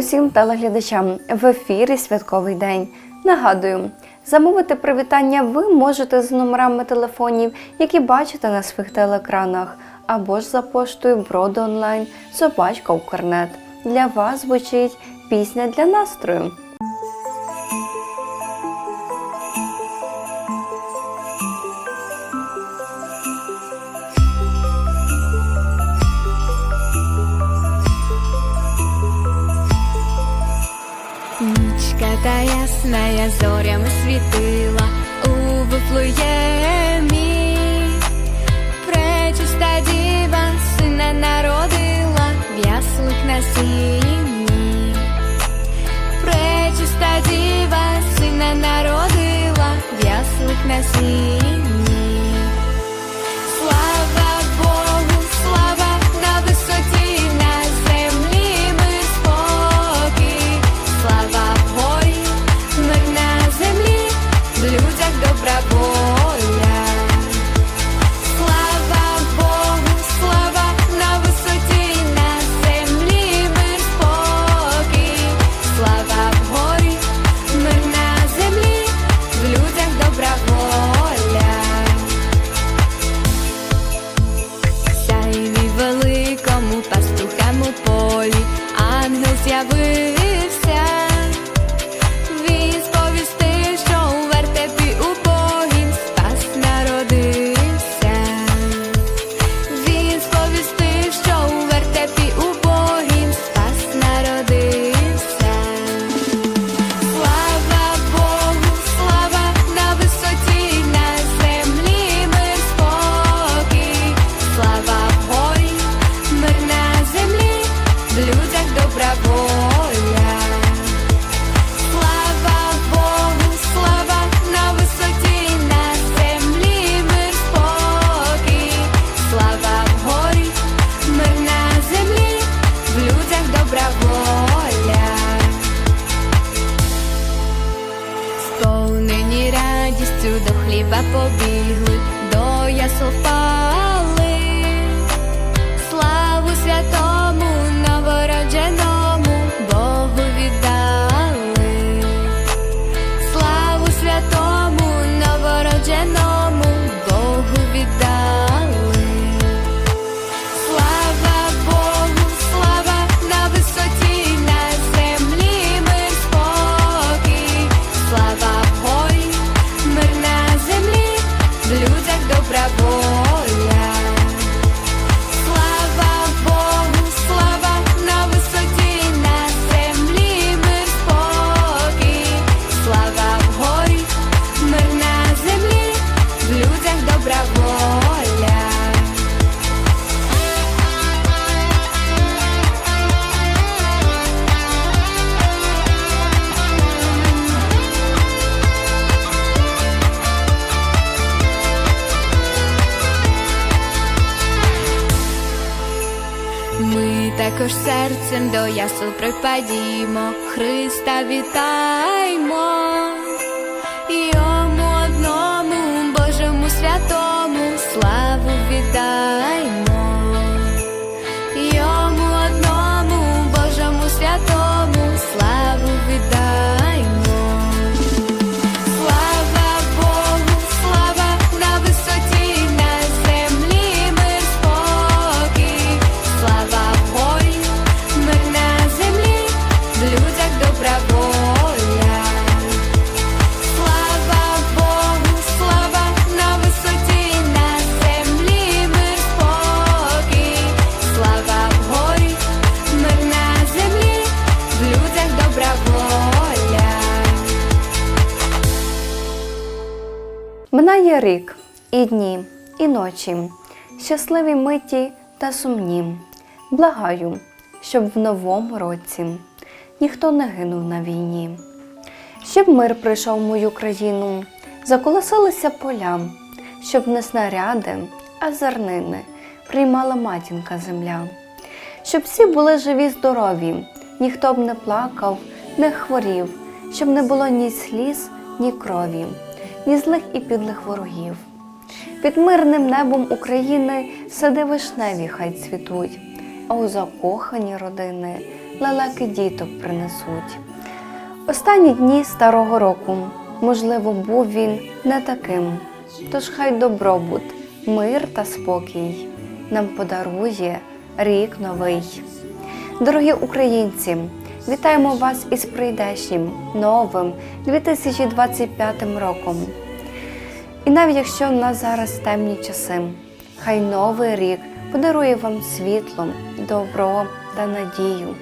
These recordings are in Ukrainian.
усім телеглядачам в ефірі Святковий день. Нагадую, замовити привітання ви можете з номерами телефонів, які бачите на своїх телеекранах, або ж за поштою Броди онлайн собачка Укрнет. Для вас звучить пісня для настрою. Нічка та ясная зорями світила у Вифлеємі. Пречиста діва сина народила в яслик на сіні. Пречиста діва сина народила в яслик на сіні. Також серцем до ясел припадімо, Христа вітаймо, йому одному Божому святому славу віддаймо, Минає рік, і дні, і ночі, щасливі миті та сумні. Благаю, щоб в новому році ніхто не гинув на війні. Щоб мир прийшов в мою країну, заколосилися поля, щоб не снаряди, а зернини приймала матінка земля. Щоб всі були живі, здорові, ніхто б не плакав, не хворів, щоб не було ні сліз, ні крові, ні злих і підлих ворогів. Під мирним небом України сади вишневі хай цвітуть, а у закохані родини лелеки діток принесуть. Останні дні старого року, можливо, був він не таким. Тож хай добробут, мир та спокій нам подарує рік новий. Дорогі українці, вітаємо вас із прийдешнім новим 2025 роком. І навіть якщо в нас зараз темні часи, хай новий рік подарує вам світло, добро та надію.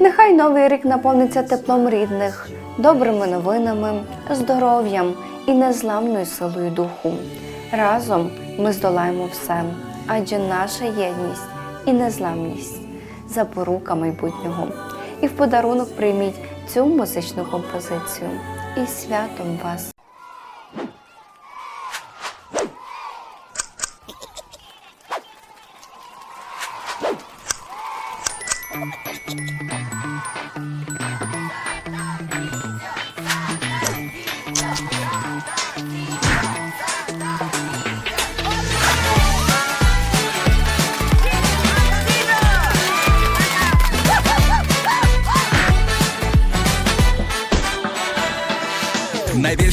Нехай новий рік наповниться теплом рідних, добрими новинами, здоров'ям і незламною силою духу. Разом ми здолаємо все, адже наша єдність і незламність запорука майбутнього. І в подарунок прийміть цю музичну композицію. І святом вас!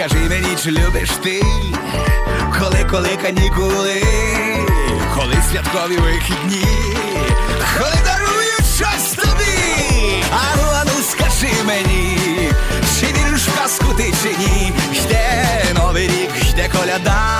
Скажи мені, чи любиш ти, коли, коли канікули, коли святкові вихідні, коли дарують щось тобі, ану, ану, скажи мені, чи віриш в казку ти чи ні? Йде новий рік, йде коляда,